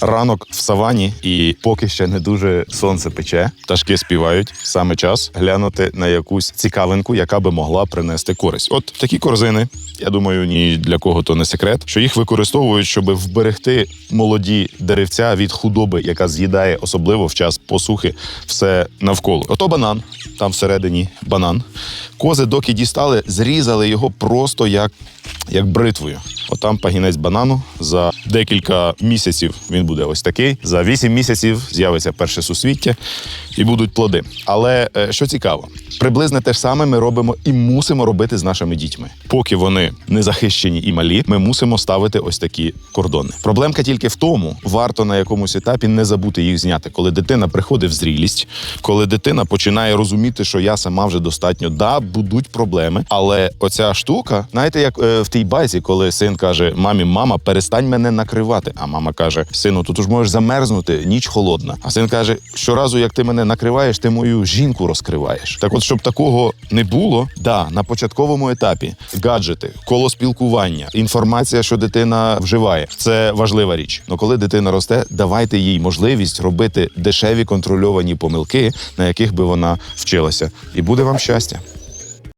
Ранок в савані, і поки ще не дуже сонце пече, пташки співають. Саме час глянути на якусь цікавинку, яка би могла принести користь. От такі корзини. Я думаю, ні для кого то не секрет, що їх використовують, щоб вберегти молоді деревця від худоби, яка з'їдає, особливо в час посухи, все навколо. Ото банан, там всередині банан. Кози, доки дістали, зрізали його просто як, як бритвою. Отам пагінець банану. За декілька місяців він буде ось такий. За вісім місяців з'явиться перше сусвіття і будуть плоди. Але е, що цікаво, приблизно те ж саме ми робимо і мусимо робити з нашими дітьми. Поки вони не захищені і малі, ми мусимо ставити ось такі кордони. Проблемка тільки в тому, варто на якомусь етапі не забути їх зняти, коли дитина приходить в зрілість, коли дитина починає розуміти, що я сама вже достатньо, да, будуть проблеми. Але оця штука, знаєте, як е, в тій базі, коли син каже: мамі, мама, перестань мене накривати. А мама каже: Сину, тут ж можеш замерзнути, ніч холодна. А син каже: щоразу, як ти мене накриваєш, ти мою жінку розкриваєш. Так, от, щоб такого не було, да, на початковому етапі гаджети, коло спілкування, інформація, що дитина вживає, це важлива річ. Но коли дитина росте, давайте їй можливість робити дешеві контрольовані помилки, на яких би вона вчилася, і буде вам щастя.